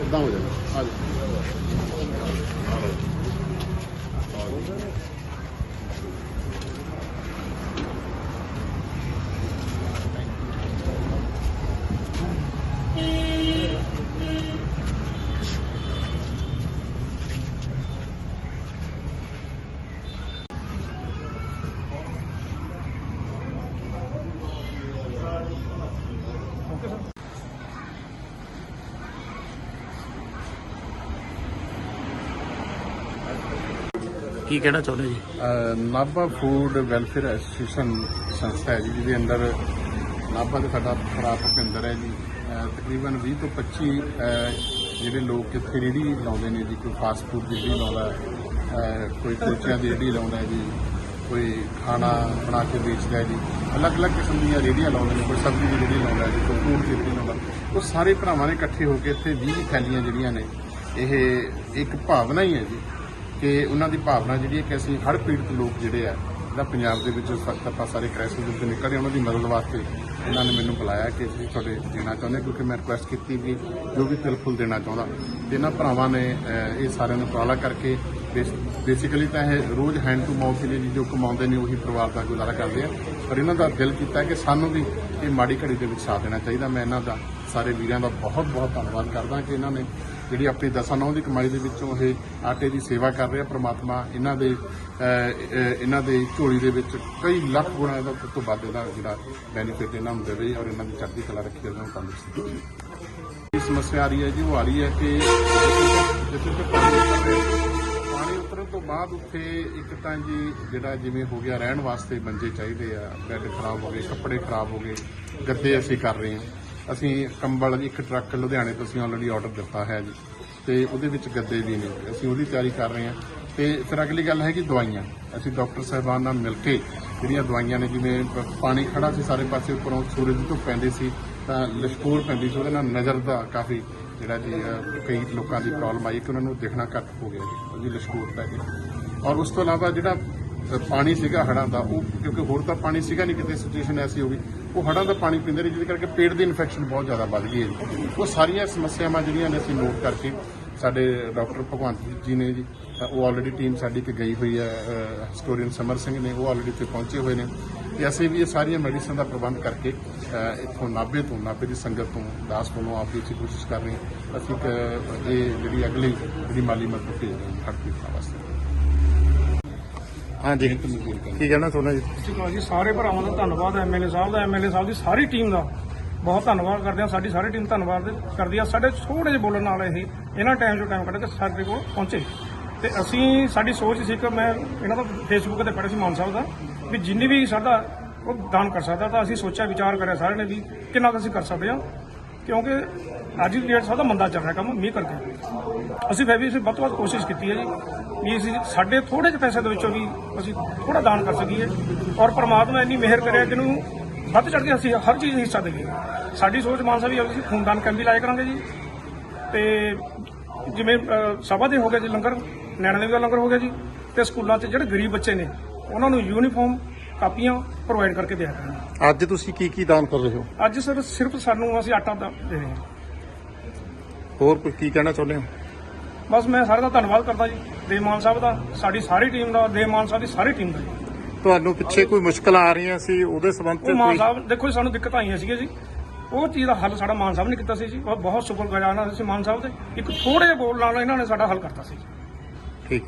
ਇਦਾਂ ਹੋ ਜਾਣਾ ਆ ਕੀ ਕਹਿਣਾ ਚਾਹੁੰਦੇ ਜੀ? ਨਾਭਾ ਫੂਡ ਵੈਲਫੇਅਰ ਐਸੋਸੀਏਸ਼ਨ ਸੰਸਥਾ ਹੈ ਜੀ, ਜਿਹਦੇ ਅੰਦਰ ਨਾਭਾ ਦੇ ਸਾਡਾ ਖਰਾਬ ਭੁਪਿੰਦਰ ਹੈ ਜੀ। ਤਕਰੀਬਨ 20 ਤੋਂ 25 ਜਿਹੜੇ ਲੋਕ ਇੱਥੇ ਰੇਹੜੀ ਲਾਉਂਦੇ ਨੇ ਜੀ, ਕੋਈ ਫਾਸਟ ਫੂਡ ਦੀ ਰੇਹੜੀ ਲਾਉਂਦਾ ਕੋਈ ਕੁਲਚਿਆਂ ਦੀ ਰੇਹੜੀ ਲਾਉਂਦਾ ਜੀ, ਕੋਈ ਖਾਣਾ ਬਣਾ ਕੇ ਵੇਚਦਾ ਜੀ। ਅਲੱਗ-ਅਲੱਗ ਕਿਸਮ ਦੀਆਂ ਰੇਹੜੀਆਂ ਲਾਉਂਦੇ ਨੇ, ਕੋਈ ਸਬਜ਼ੀ ਦੀ ਰੇਹੜੀ ਲਾਉਂਦਾ ਜੀ, ਕੋਈ ਫੂਡ ਦੀ ਰੇਹੜੀ ਲਾਉਂਦਾ ਉਹ ਸਾਰੇ ਭਰਾਵਾਂ ਨੇ ਇਕੱਠੇ ਹੋ ਕੇ ਇੱਥੇ 20 ਥੈਲੀਆਂ ਜਿਹੜੀਆਂ ਨੇ, ਇਹ ਇੱਕ ਭਾਵਨਾ ਹੀ ਹੈ ਜੀ। ਕਿ ਉਹਨਾਂ ਦੀ ਭਾਵਨਾ ਜਿਹੜੀ ਹੈ ਕਿ ਅਸੀਂ ਹਰ ਪੀੜਤ ਲੋਕ ਜਿਹੜੇ ਆ, ਜਿਹੜਾ ਪੰਜਾਬ ਦੇ ਵਿੱਚ ਸਖਤ ਆਪਾਂ ਸਾਰੇ ਕ੍ਰਾਈਸਿਸ ਦੇ ਵਿੱਚ ਨਿਕਲ ਰਹੇ ਉਹਨਾਂ ਦੀ ਮਦਦ ਵਾਸਤੇ ਇਹਨਾਂ ਨੇ ਮੈਨੂੰ ਬੁਲਾਇਆ ਕਿ ਅਸੀਂ ਤੁਹਾਡੇ ਦੇਣਾ ਚਾਹੁੰਦੇ ਹਾਂ, ਕਿਉਂਕਿ ਮੈਂ ਰਿਕੁਐਸਟ ਕੀਤੀ ਵੀ ਜੋ ਵੀ ਤਿਲ ਦੇਣਾ ਚਾਹੁੰਦਾ। ਤੇ ਇਹਨਾਂ ਭਰਾਵਾਂ ਨੇ ਇਹ ਸਾਰਿਆਂ ਨੂੰ ਉਪਰਾਲਾ ਕਰਕੇ ਬੇਸਿਕਲੀ ਤਾਂ ਇਹ ਰੋਜ਼ ਹੈਂਡ ਟੂ ਮਾਊਥ ਹੀ ਨੇ ਜੋ ਕਮਾਉਂਦੇ ਨੇ, ਉਹੀ ਪਰਿਵਾਰ ਦਾ ਗੁਜ਼ਾਰਾ ਕਰਦੇ ਆ। ਪਰ ਇਹਨਾਂ ਦਾ ਦਿਲ ਕੀਤਾ ਕਿ ਸਾਨੂੰ ਵੀ ਇਹ ਮਾੜੀ ਘੜੀ ਦੇ ਵਿੱਚ ਸਾਥ ਦੇਣਾ ਚਾਹੀਦਾ। ਮੈਂ ਇਹਨਾਂ ਦਾ ਸਾਰੇ ਵੀਰਾਂ ਦਾ ਬਹੁਤ ਬਹੁਤ ਧੰਨਵਾਦ ਕਰਦਾ ਕਿ ਇਹਨਾਂ ਨੇ ਜਿਹੜੀ ਆਪਣੀ ਦਸਾਂ ਨੌਂ ਦੀ ਕਮਾਈ ਦੇ ਵਿੱਚੋਂ ਇਹ ਆਟੇ ਦੀ ਸੇਵਾ ਕਰ ਰਿਹਾ, ਪ੍ਰਮਾਤਮਾ ਇਹਨਾਂ ਦੇ ਇਹਨਾਂ ਦੇ ਝੋਲੀ ਦੇ ਵਿੱਚ ਕਈ ਲੱਖ ਗੁਣਾ ਇਹਦਾ ਤੋਂ ਵੱਧ ਇਹਦਾ ਜਿਹੜਾ ਬੈਨੀਫਿਟ ਇਹਨਾਂ ਨੂੰ ਦੇਵੇ ਔਰ ਇਹਨਾਂ ਦੀ ਚੜ੍ਹਦੀ ਕਲਾ ਰੱਖੀ ਇਹਨਾਂ ਨੂੰ ਤੰਦਰੁਸਤੀ ਸਮੱਸਿਆ ਆ ਰਹੀ ਹੈ ਜੀ, ਉਹ ਆ ਰਹੀ ਹੈ ਕਿ ਜਿੱਥੇ ਤੇ ਪਾਣੀ ਪਾਣੀ ਉਤਰਨ ਤੋਂ ਬਾਅਦ ਉੱਥੇ ਇੱਕ ਤਾਂ ਜੀ ਜਿਹੜਾ ਜਿਵੇਂ ਹੋ ਗਿਆ ਰਹਿਣ ਵਾਸਤੇ ਮੰਜੇ ਚਾਹੀਦੇ ਆ, ਬੈੱਡ ਖਰਾਬ ਹੋ ਗਏ, ਕੱਪੜੇ ਖਰਾਬ ਹੋ ਗਏ, ਗੱਦੇ ਅਸੀਂ ਕਰ ਰਹੇ ਹਾਂ। ਅਸੀਂ ਕੰਬਲ, ਇੱਕ ਟਰੱਕ ਲੁਧਿਆਣੇ ਤੋਂ ਅਸੀਂ ਆਲਰੇਡੀ ਆਰਡਰ ਦਿੱਤਾ ਹੈ ਜੀ। ਤੇ ਉਹਦੇ ਵਿੱਚ ਗੱਦੇ ਵੀ ਨੇ। ਅਸੀਂ ਉਹਦੀ ਤਿਆਰੀ ਕਰ ਰਹੇ ਹਾਂ। ਤੇ ਫਿਰ ਅਗਲੀ ਗੱਲ ਹੈ ਕਿ ਦਵਾਈਆਂ। ਅਸੀਂ ਡਾਕਟਰ ਸਾਹਿਬਾਨ ਨਾਲ ਮਿਲ ਕੇ ਜਿਹੜੀਆਂ ਦਵਾਈਆਂ ਨੇ, ਜਿਵੇਂ ਪਾਣੀ ਖੜਾ ਸੀ ਸਾਰੇ ਪਾਸੇ ਉੱਪਰੋਂ, ਸੂਰਜ ਤੋਂ ਪੈਂਦੇ ਸੀ, ਤਾਂ ਲਸ਼ਕੂਰ ਪੈਂਦੀ ਸੀ, ਉਹਦੇ ਨਾਲ ਨਜ਼ਰ ਦਾ ਕਾਫੀ ਜਿਹੜਾ ਜੀ ਕਈ ਲੋਕਾਂ ਦੀ ਪ੍ਰੋਬਲਮ ਆਈ ਕਿ ਉਹਨਾਂ ਨੂੰ ਦੇਖਣਾ ਘੱਟ ਹੋ ਗਿਆ ਜੀ, ਉਹਦੀ ਲਸ਼ਕੂਰ ਪੈ ਗਈ। ਔਰ ਉਸ ਤੋਂ ਇਲਾਵਾ ਜਿਹੜਾ ਪਾਣੀ ਸੀਗਾ ਹੜਾਂ ਦਾ, ਉਹ ਕਿਉਂਕਿ ਹੋਰ ਤਾਂ ਪਾਣੀ ਸੀਗਾ ਨਹੀਂ ਕਿਤੇ ਸਿਚੁਏਸ਼ਨ ਐਸੀ ਹੋ ਗਈ। ਉਹ ਹੜਾਂ ਦਾ ਪਾਣੀ ਪੀਂਦੇ ਨੇ ਜਿਹਦੇ ਕਰਕੇ ਪੇਟ ਦੀ ਇਨਫੈਕਸ਼ਨ ਬਹੁਤ ਜ਼ਿਆਦਾ ਵੱਧ ਗਈ ਹੈ ਉਹ ਸਾਰੀਆਂ ਸਮੱਸਿਆਵਾਂ ਜਿਹੜੀਆਂ ਨੇ ਅਸੀਂ ਨੋਟ ਕਰਕੇ ਸਾਡੇ ਡਾਕਟਰ ਭਗਵੰਤ ਜੀ ਨੇ ਜੀ ਉਹ ਆਲਰੇਡੀ ਟੀਮ ਸਾਡੀ ਇੱਕ ਗਈ ਹੋਈ ਹੈ ਹਿਸਟੋਰੀਅਨ ਸਮਰ ਸਿੰਘ ਨੇ, ਉਹ ਆਲਰੇਡੀ ਇੱਥੇ ਪਹੁੰਚੇ ਹੋਏ ਨੇ। ਤੇ ਅਸੀਂ ਵੀ ਇਹ ਸਾਰੀਆਂ ਮੈਡੀਸਨ ਦਾ ਪ੍ਰਬੰਧ ਕਰਕੇ ਇੱਥੋਂ ਨਾਭੇ ਤੋਂ, ਨਾਭੇ ਦੀ ਸੰਗਤ ਤੋਂ, ਦਾਸ ਵੱਲੋਂ ਆਪ ਵੀ ਇੱਥੇ ਕੋਸ਼ਿਸ਼ ਕਰ ਰਹੇ ਹਾਂ, ਅਸੀਂ ਇਹ ਜਿਹੜੀ ਅਗਲੀ, ਜਿਹੜੀ ਮਾਲੀ ਮਦਦ ਭੇਜ ਰਹੇ ਹਾਂ, ਹੜ੍ਹ ਪੀੜਤਾਂ ਵਾਸਤੇ। ਹਾਂਜੀ। ਮਨਜ਼ੂਰ ਕਰ ਕੀ ਕਹਿਣਾ ਚਾਹੁੰਦੇ ਜੀ? ਸਤਿ ਸ਼੍ਰੀ ਅਕਾਲ ਜੀ, ਸਾਰੇ ਭਰਾਵਾਂ ਦਾ ਧੰਨਵਾਦ ਐਮਐਲਏ ਸਾਹਿਬ ਦਾ ਐਮਐਲਏ ਸਾਹਿਬ ਦੀ ਸਾਰੀ ਟੀਮ ਦਾ। ਬਹੁਤ ਧੰਨਵਾਦ ਕਰਦੇ ਹਾਂ, ਸਾਡੀ ਸਾਰੀ ਟੀਮ ਧੰਨਵਾਦ ਕਰਦੀ ਆ। ਸਾਡੇ ਥੋੜੇ ਜਿਹੇ ਬੋਲਣ ਨਾਲ ਇਹ, ਇਹਨਾਂ ਟਾਈਮ 'ਚੋਂ ਟਾਈਮ ਕੱਢ ਕੇ ਸਾਡੇ ਕੋਲ ਪਹੁੰਚੇ। ਤੇ ਅਸੀਂ, ਸਾਡੀ ਸੋਚ ਸੀ ਕਿ ਮੈਂ ਇਹਨਾਂ ਦਾ ਫੇਸਬੁੱਕ ਤੇ ਪੜ੍ਹਿਆ ਸੀ ਮਾਨ ਸਾਹਿਬ ਦਾ, ਵੀ ਜਿੰਨੀ ਵੀ ਸਾਡਾ ਉਹ ਦਾਨ ਕਰ ਸਕਦਾ, ਤਾਂ ਅਸੀਂ ਸੋਚਿਆ, ਵਿਚਾਰ ਕਰਿਆ ਸਾਰਿਆਂ ਨੇ ਵੀ ਕਿੰਨਾ ਕੁ ਅਸੀਂ ਕਰ ਸਕਦੇ ਹਾਂ। ਕਿਉਂਕਿ ਅੱਜ ਦੀ ਡੇਟ ਸਾਡਾ ਮੰਦਾ ਚੱਲ ਰਿਹਾ ਕੰਮ, ਮੀਂਹ ਕਰਕੇ। ਅਸੀਂ ਫਿਰ ਵੀ ਅਸੀਂ ਵੱਧ ਤੋਂ ਵੱਧ ਕੋਸ਼ਿਸ਼ ਕੀਤੀ ਹੈ ਜੀ ਵੀ ਅਸੀਂ ਸਾਡੇ ਥੋੜੇ ਜਿਹੇ ਪੈਸੇ ਦੇ ਵਿੱਚੋਂ ਵੀ ਅਸੀਂ ਥੋੜਾ ਦਾਨ ਕਰ ਸਕੀਏ ਔਰ ਪ੍ਰਮਾਤਮਾ ਇੰਨੀ ਮਿਹਰ ਕਰਿਆ ਕਿ ਨੂੰ ਵੱਧ ਚੜ੍ਹ ਕੇ ਅਸੀਂ ਹਰ ਚੀਜ਼ ਹਿੱਸਾ ਦੇਈਏ। ਸਾਡੀ ਸੋਚ ਮਾਨਸਾ ਵੀ ਅਸੀਂ ਖੂਨਦਾਨ ਕੈਂਪ ਵੀ ਲਾਇਆ ਕਰਾਂਗੇ ਜੀ। ਤੇ ਜਿਵੇਂ ਸਭਾ ਦੇ ਹੋ ਗਿਆ ਜੀ ਲੰਗਰ ਨੈਣਾ ਦੇਵੀ ਦਾ ਲੰਗਰ ਹੋ ਗਿਆ ਜੀ। ਤੇ ਸਕੂਲਾਂ 'ਚ ਜਿਹੜੇ ਗਰੀਬ ਬੱਚੇ ਨੇ, ਉਹਨਾਂ ਨੂੰ ਯੂਨੀਫਾਰਮ ਕਾਪੀਆਂ ਪ੍ਰੋਵਾਈਡ ਕਰਕੇ ਦਿਆ ਕਰਾਂਗੇ ਅੱਜ ਤੁਸੀਂ ਕੀ ਕੀ ਦਾਨ ਕਰ ਰਹੇ ਹੋ? ਅੱਜ ਸਰ ਸਿਰਫ ਸਾਨੂੰ ਅਸੀਂ ਆਟਾ ਦਾ ਦੇ ਰਹੇ ਹਾਂ। ਹੋਰ ਕੋਈ ਕੀ ਕਹਿਣਾ ਚਾਹੁੰਦੇ ਹੋ? ਬਸ ਮੈਂ ਸਾਰਿਆਂ ਦਾ ਧੰਨਵਾਦ ਕਰਦਾ ਜੀ। ਦੇਵਮਾਨ ਸਾਹਿਬ ਦਾ ਸਾਡੀ ਸਾਰੀ ਟੀਮ ਦਾ ਦੇਵਮਾਨ ਸਾਹਿਬ ਦੀ ਸਾਰੀ ਟੀਮ ਦਾ ਜੀ। ਤੁਹਾਨੂੰ ਪਿੱਛੇ ਕੋਈ ਮੁਸ਼ਕਲਾਂ ਆ ਰਹੀਆਂ ਸੀ ਉਹਦੇ ਸਬੰਧ ਉਹ ਤੇ ਮਾਨ ਕੋਈ ਸਾਹਿਬ ਦੇਖੋ ਜੀ, ਸਾਨੂੰ ਦਿੱਕਤ ਆਈਆਂ ਸੀਗੀਆਂ ਜੀ। ਉਹ ਚੀਜ਼ ਦਾ ਹੱਲ ਸਾਡਾ ਮਾਨ ਸਾਹਿਬ ਨੇ ਕੀਤਾ ਸੀ ਜੀ। ਉਹ ਬਹੁਤ ਸ਼ੁਕਰਗੁਜ਼ਾਰ ਹਾਂ ਅਸੀਂ ਮਾਨ ਸਾਹਿਬ ਦੇ। ਇੱਕ ਥੋੜੇ ਬੋਲ ਨਾਲ ਇਹਨਾਂ ਨੇ ਸਾਡਾ ਹੱਲ ਕਰਤਾ ਸੀ ਠੀਕ।